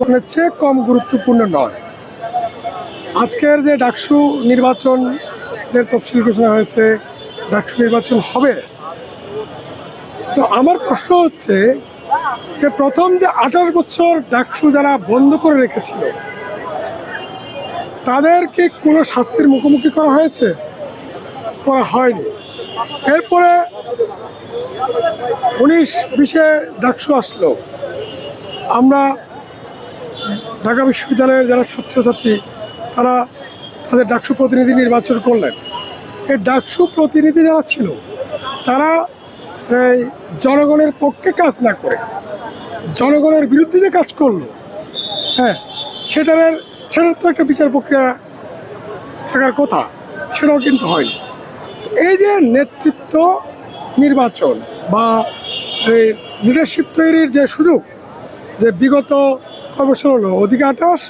নির্বাচনের চেয়ে কম গুরুত্বপূর্ণ নয়। আজকের যে ডাকসু নির্বাচনের তফসিল ঘোষণা হয়েছে, ডাকসু নির্বাচন হবে। তো আমার প্রশ্ন হচ্ছে যে প্রথম যে আঠাশ বছর ডাকসু যারা বন্ধ করে রেখেছিল তাদেরকে কোনো শাস্তির মুখোমুখি করা হয়েছে? করা হয়নি। এরপরে উনিশ বিশে ডাকসু আসলো। আমরা ঢাকা বিশ্ববিদ্যালয়ের যারা ছাত্রছাত্রী, তারা তাদের ডাকসু প্রতিনিধি নির্বাচন করলেন। এই ডাকসু প্রতিনিধি যারা ছিল, তারা এই জনগণের পক্ষে কাজ না করে, জনগণের বিরুদ্ধে যে কাজ করল হ্যাঁ সেটার সেটার তো একটা বিচার প্রক্রিয়া থাকার কথা, সেটাও কিন্তু হয়নি। এই যে নেতৃত্ব নির্বাচন বা এই লিডারশিপ তৈরির যে সুযোগ, যে বিগত বছর হলো। ওদিকে আঠাশ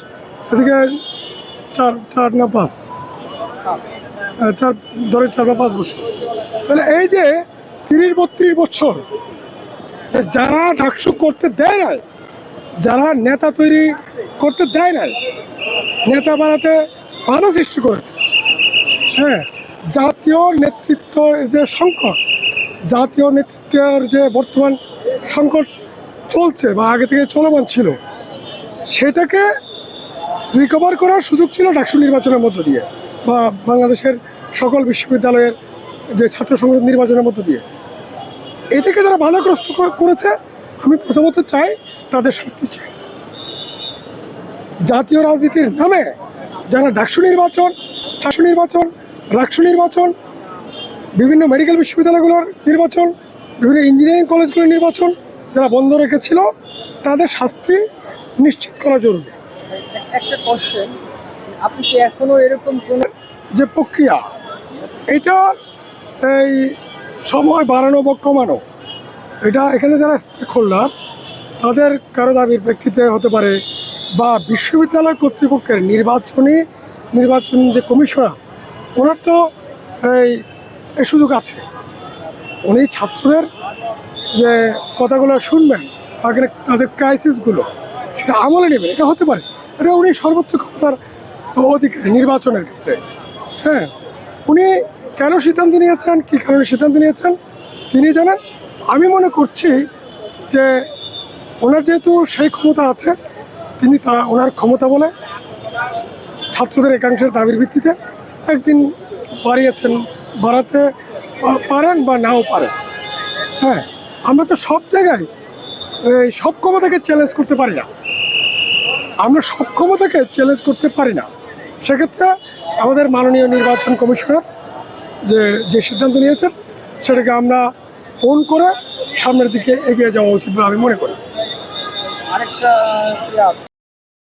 ওদিকে চার চার না পাঁচ। চার ধরে চার বা পাঁচ বছর। তাহলে এই যে তিরিশ, বত্রিশ বছর যারা ডাকসু করতে দেয় নাই, যারা নেতা তৈরি করতে দেয় নাই, নেতা বানাতে বাধা সৃষ্টি করেছে। হ্যাঁ জাতীয় নেতৃত্ব যে সংকট, জাতীয় নেতৃত্বের যে বর্তমান সংকট চলছে বা আগে থেকে চলমান ছিল সেটাকে রিকভার করার সুযোগ ছিল ডাকসু নির্বাচনের মধ্য দিয়ে বা বাংলাদেশের সকল বিশ্ববিদ্যালয়ের যে ছাত্র সংসদ নির্বাচনের মধ্য দিয়ে। এটাকে যারা বাধাগ্রস্ত করে- করেছে, আমি প্রথমত চাই তাদের শাস্তি চাই। জাতীয় রাজনীতির নামে যারা ডাকসু নির্বাচন, চাষু নির্বাচন, রাকসু নির্বাচন, বিভিন্ন মেডিকেল বিশ্ববিদ্যালয়গুলোর নির্বাচন, বিভিন্ন ইঞ্জিনিয়ারিং কলেজগুলোর নির্বাচন যারা বন্ধ রেখেছিল, তাদের শাস্তি নিশ্চিত করা জরুরি। একটা কোশ্চেন আপনি কি এখনও এরকম কোন যে প্রক্রিয়া এটা এই সময় বাড়ানো বা কমানো এটা এখানে যারা স্টেক হোল্ডার তাদের কারও দাবির প্রেক্ষিতে হতে পারে বা বিশ্ববিদ্যালয় কর্তৃপক্ষের নির্বাচনী নির্বাচন যে কমিশনার ওনার তো এই সুযোগ আছে। উনি ছাত্রদের যে কথাগুলো শুনবেন তাদের ক্রাইসিসগুলো সেটা আমলে নেবেন, এটা হতে পারে। এটা উনি সর্বোচ্চ ক্ষমতার অধিকারী নির্বাচনের ক্ষেত্রে। হ্যাঁ উনি কেন সিদ্ধান্ত নিয়েছেন, কী কারণে সিদ্ধান্ত নিয়েছেন, তিনি জানেন? আমি মনে করছি যে ওনার যেহেতু সেই ক্ষমতা আছে, তিনি তা, ওনার ক্ষমতা বলে ছাত্রদের একাংশের দাবির ভিত্তিতে একদিন বাড়িয়েছেন, বাড়াতে পারেন বা নাও পারেন। হ্যাঁ আমরা তো সব জায়গায় সব ক্ষমতাকে চ্যালেঞ্জ করতে পারি না আমরা সব ক্ষমতাকে চ্যালেঞ্জ করতে পারি না সেক্ষেত্রে আমাদের মাননীয় নির্বাচন কমিশনার যে যে সিদ্ধান্ত নিয়েছেন, সেটাকে আমরা ফোন করে সামনের দিকে এগিয়ে যাওয়া উচিত বলে আমি মনে করি আরেকটা।